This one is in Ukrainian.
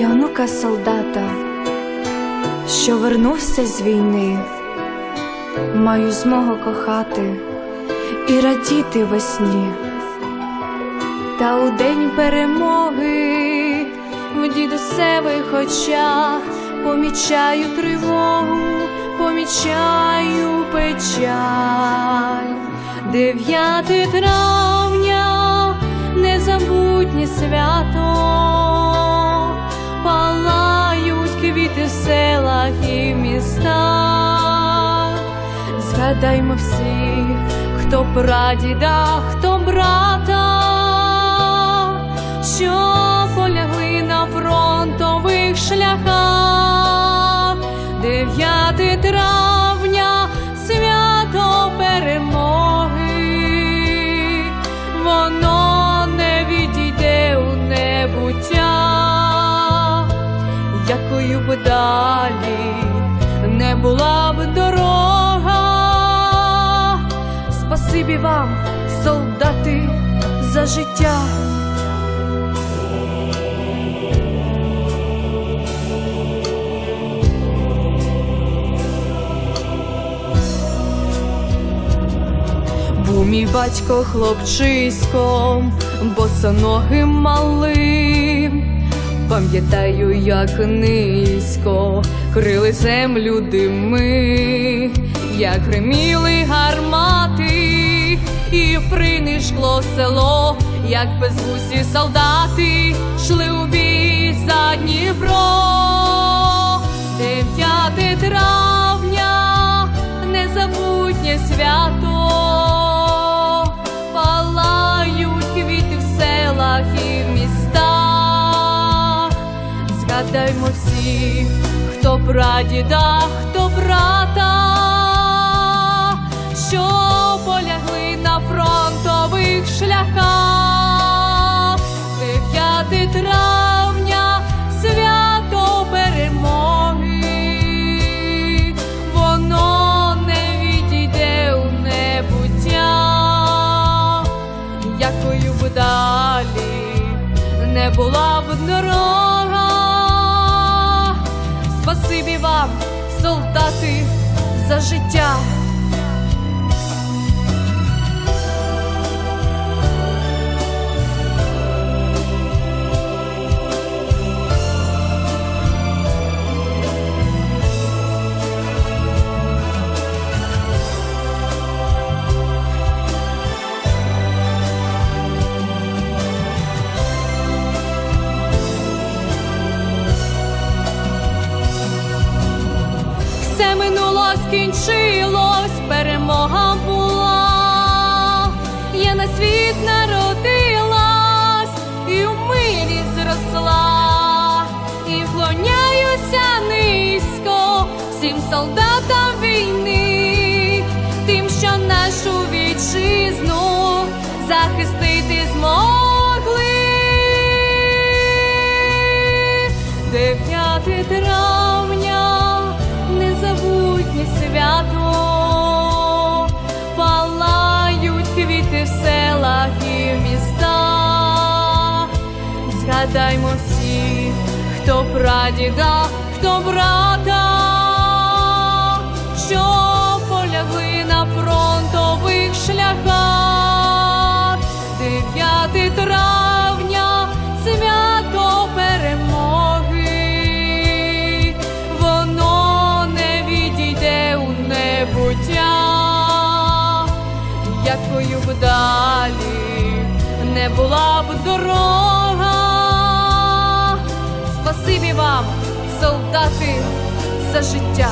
Я онука солдата, що вернувся з війни, маю змогу кохати і радіти весні. Та у день перемоги в дідусевих очах помічаю тривогу, помічаю печаль. 9 травня незабутнє свято, квіти в селах і містах. Згадаймо всіх, хто прадіда, хто брата, якою б далі не була б дорога. Спасибі вам, солдати, за життя. Був мій батько хлопчиськом, босоногим малим. Пам'ятаю, як низько крили землю дими, як гриміли гармати, і принишкло село, як безвусі солдати шли у бій за Дніпро. Згадаймо всіх, хто прадіда, хто брата, що полягли на фронтових шляхах. 9 травня свято перемоги, воно не відійде у небуття, якою б далі не була б Спасибі вам, солдати, за життя. Скінчилось, перемога була, я на світ народилась і в мирі зросла, і вклоняюся низько всім солдатам війни, тим, що нашу вітчизну захистити змогли. 9 травня незабутнє свято, палають квіти в селах і в містах. Згадаймо всіх, хто прадіда, хто брата, якою б далі не була б дорога. Спасибі вам, солдати, за життя.